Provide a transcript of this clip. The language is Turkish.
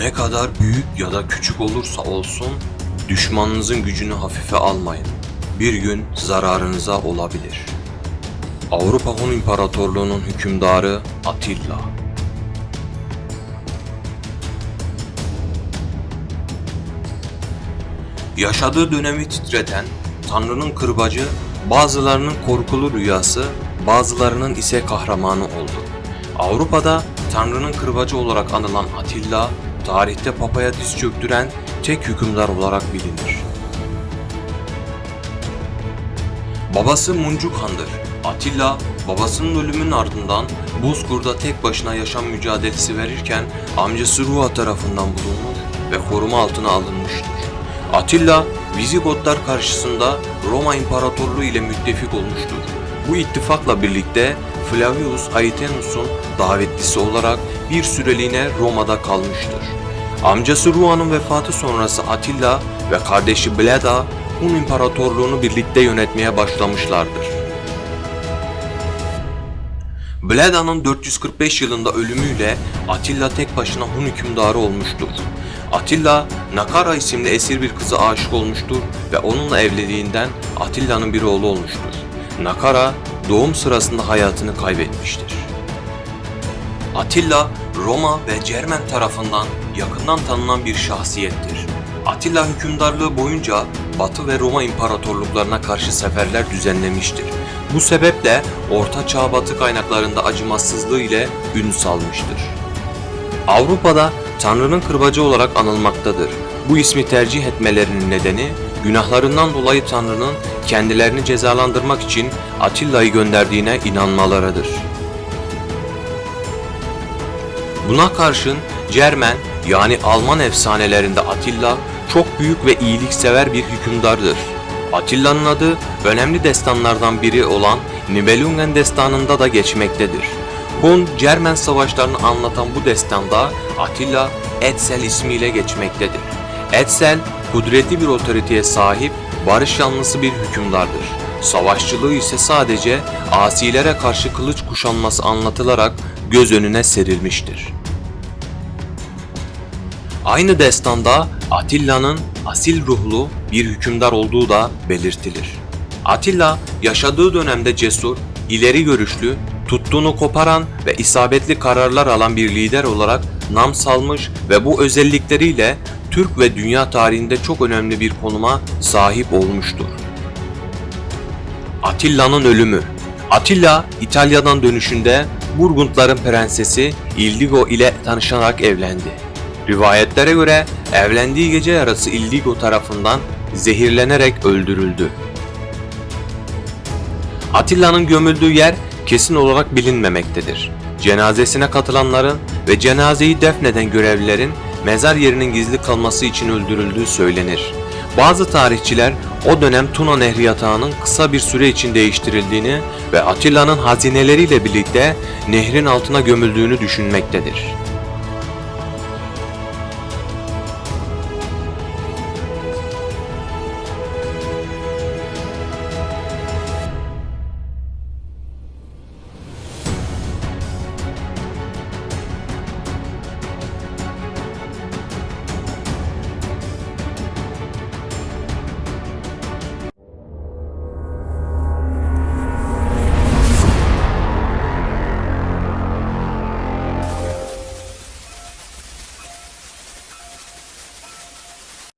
Ne kadar büyük ya da küçük olursa olsun düşmanınızın gücünü hafife almayın. Bir gün zararınıza olabilir. Avrupa Hun İmparatorluğu'nun hükümdarı Atilla. Yaşadığı dönemi titreten Tanrı'nın kırbacı, bazılarının korkulu rüyası, bazılarının ise kahramanı oldu. Avrupa'da Tanrı'nın kırbacı olarak anılan Atilla, tarihte papaya diz çöktüren tek hükümdar olarak bilinir. Babası Muncuk Han'dır. Atilla, babasının ölümünün ardından Bozkır'da tek başına yaşam mücadelesi verirken amcası Ruha tarafından bulunmuş ve koruma altına alınmıştır. Atilla, Vizigotlar karşısında Roma İmparatorluğu ile müttefik olmuştur. Bu ittifakla birlikte Flavius Aetinus'un davetlisi olarak bir süreliğine Roma'da kalmıştır. Amcası Rua'nın vefatı sonrası Atilla ve kardeşi Bleda Hun İmparatorluğunu birlikte yönetmeye başlamışlardır. Bleda'nın 445 yılında ölümüyle Atilla tek başına Hun hükümdarı olmuştur. Atilla, Nakara isimli esir bir kıza aşık olmuştur ve onunla evliliğinden Atilla'nın bir oğlu olmuştur. Nakara, doğum sırasında hayatını kaybetmiştir. Atilla, Roma ve Cermen tarafından yakından tanınan bir şahsiyettir. Atilla hükümdarlığı boyunca Batı ve Roma imparatorluklarına karşı seferler düzenlemiştir. Bu sebeple Orta Çağ Batı kaynaklarında acımasızlığı ile ün salmıştır. Avrupa'da Tanrı'nın kırbacı olarak anılmaktadır. Bu ismi tercih etmelerinin nedeni günahlarından dolayı Tanrı'nın kendilerini cezalandırmak için Atilla'yı gönderdiğine inanmalarıdır. Buna karşın Cermen yani Alman efsanelerinde Atilla çok büyük ve iyiliksever bir hükümdardır. Atilla'nın adı önemli destanlardan biri olan Nibelungen destanında da geçmektedir. Hun Cermen savaşlarını anlatan bu destanda Atilla Etzel ismiyle geçmektedir. Etzel kudretli bir otoriteye sahip barış yanlısı bir hükümdardır. Savaşçılığı ise sadece asilere karşı kılıç kuşanması anlatılarak göz önüne serilmiştir. Aynı destanda Atilla'nın asil ruhlu bir hükümdar olduğu da belirtilir. Atilla yaşadığı dönemde cesur, ileri görüşlü, tuttuğunu koparan ve isabetli kararlar alan bir lider olarak nam salmış ve bu özellikleriyle Türk ve dünya tarihinde çok önemli bir konuma sahip olmuştur. Atilla'nın ölümü Atilla İtalya'dan dönüşünde Burgundların prensesi Ildigo ile tanışarak evlendi. Rivayetlere göre evlendiği gece yarısı Ildigo tarafından zehirlenerek öldürüldü. Atilla'nın gömüldüğü yer kesin olarak bilinmemektedir. Cenazesine katılanların ve cenazeyi defneden görevlilerin mezar yerinin gizli kalması için öldürüldüğü söylenir. Bazı tarihçiler o dönem Tuna Nehri yatağının kısa bir süre için değiştirildiğini ve Atilla'nın hazineleriyle birlikte nehrin altına gömüldüğünü düşünmektedir.